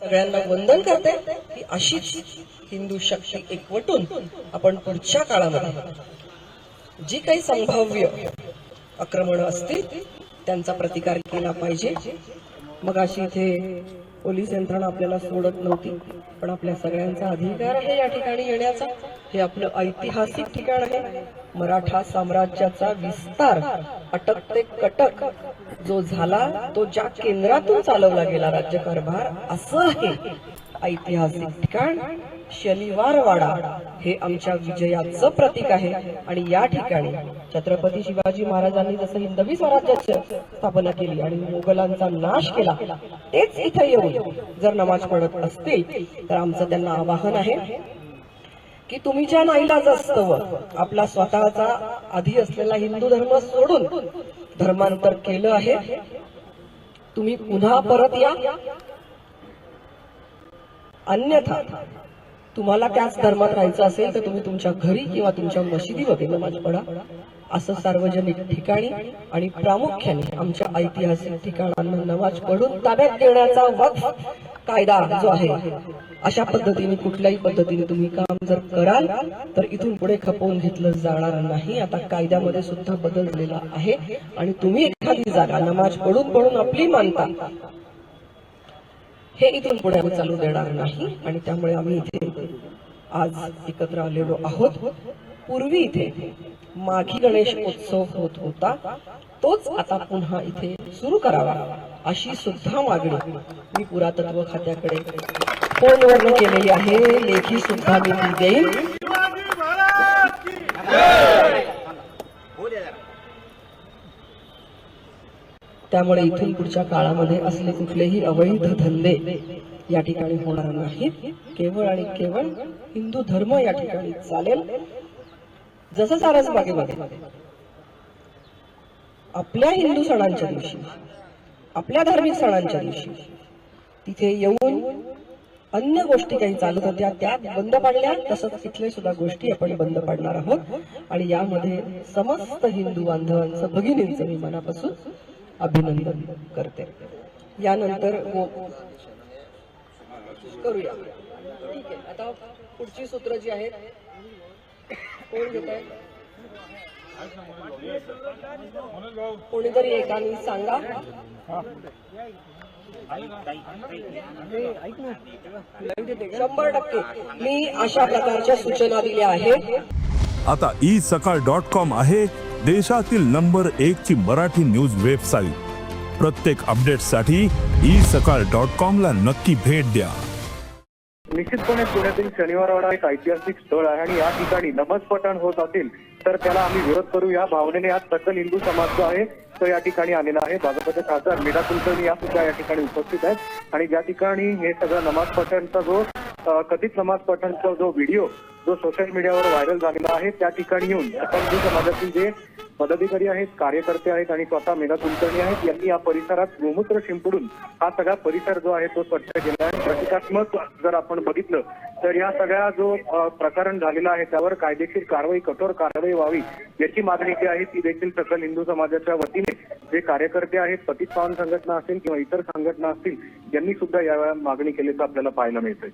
सगळ्यांना वंदन करते की अशीच हिंदू शक्ती एकवटून आपण पुढच्या काळामध्ये जी काही संभाव्य आक्रमण असतील त्यांचा प्रतिकार केला पाहिजे. मग अशी इथे पोलीस यंत्रणा आपल्याला सोडत नव्हती पण आपल्या सगळ्यांचा अधिकार आहे या ठिकाणी येण्याचा. हे आपलं ऐतिहासिक ठिकाण आहे. मराठा साम्राज्याचा विस्तार अटक ते कटक जो झाला तो ज्या केंद्रातून चालवला गेला राज्यकारभार असं आहे. ऐतिहासिक ठिकाण शनिवार वाडा हे आमच्या विजयाचं प्रतीक आहे. आणि या ठिकाणी छत्रपती शिवाजी महाराजांनी जसं हिंदवी स्वराज्याची स्थापना केली आणि मुघलांचा नाश केला तेच इथे येऊन जर नमाज पडत असतील तर आमचं त्यांना आवाहन आहे की तुम्ही ज्या नाईलाज असतं आपला स्वतःचा आधी असलेला हिंदू धर्म सोडून धर्मांतर केलं आहे. तुम्ही पुन्हा परत या. अन्यथा तुम्हाला त्याच धर्मात राहायचं असेल तर तुम्ही तुमच्या घरी किंवा तुमच्या मशिदीमध्ये नमाज पडा असं सार्वजनिक ठिकाणी आणि प्रामुख्याने आमच्या ऐतिहासिक ठिकाणांना नमाज पडून ताब्यात देण्याचा वक्त कायदा जो आहे अशा पद्धतीने कुठल्याही पद्धतीने तुम्ही काम जर कराल तर इथून पुढे खपवून घेतलं जाणार नाही. आता कायद्यामध्ये सुद्धा बदल झालेला आहे. आणि तुम्ही एखादी जागा नमाज पडून पडून आपली मानता हे इथून पुढे आम्ही चालू देणार नाही. आणि त्यामुळे आम्ही इथे आज एकत्र आलेलो आहोत. पूर्वी इथे माघी गणेश उत्सव होत होता तोच आता पुन्हा इथे सुरू करावा अशी सुद्धा मागणी मी पुरातत्व खात्याकडे फोनवरून केलेली आहे. लेखी सुद्धा मी ती देईन. त्यामुळे इथून पुढच्या काळामध्ये असले कुठलेही अवैध धंदे या ठिकाणी होणार नाहीत. केवळ आणि केवळ हिंदू धर्म या ठिकाणी चालेल. जसं सारसबागेमध्ये आपल्या हिंदू सणांच्या दिवशी आपल्या धार्मिक सणांच्या दिवशी तिथे येऊन अन्य गोष्टी काही चालत होत्या त्या बंद पाडल्या तसंच इथले सुद्धा गोष्टी आपण बंद पाडणार आहोत. आणि यामध्ये समस्त हिंदू बांधवांचं भगिनींचं मी मनापासून अभिनंदन करते. यानंतर करूया. ठीक आहे आता पुढची सूत्र जी आहेत कोण आहे कोणीतरी एकाने सांगा. शंभर टक्के. मी अशा प्रकारच्या सूचना दिल्या आहेत. आता ई सकाळ डॉट कॉम आहे देशातील नंबर एक ची मराठी न्यूज वेबसाईट प्रत्येक अपडेटसाठी ई सकाळ डॉट कॉम ला नक्की भेट द्या. निश्चितपणे पुण्यातील शनिवारवाडा एक ऐतिहासिक स्थळ आहे आणि या ठिकाणी नमस्पठण होत असेल तर त्याला आम्ही विरोध करू. या भावनेने आज सकल हिंदू समाज जो आहे तो या ठिकाणी आलेला आहे. भाजपचे खासदार मीरा कुलकर्णी या सुद्धा या ठिकाणी उपस्थित आहेत. आणि ज्या ठिकाणी हे सगळं नमाज पठणचा जो कथित नमाज पठणचा जो व्हिडिओ जो सोशल मीडियावर व्हायरल झालेला आहे त्या ठिकाणी येऊन सकल हिंदू समाजातील जे पदाधिकारी आहेत कार्यकर्ते आहेत आणि स्वतः मेधा कुलकर्णी आहेत. यांनी या परिसरात गोमूत्र शिंपडून हा सगळा परिसर जो आहे तो स्वच्छ केला आहे. प्रतिकात्मक जर आपण बघितलं तर या सगळ्या जो प्रकरण झालेला आहे त्यावर कायदेशीर कारवाई कठोर कारवाई व्हावी याची मागणी जी आहे ती देखील सकल हिंदू समाजाच्या वतीने जे कार्यकर्ते आहेत पतित पावन संघटना असतील किंवा इतर संघटना असतील यांनी सुद्धा या मागणी केल्याचं आपल्याला पाहायला मिळतंय.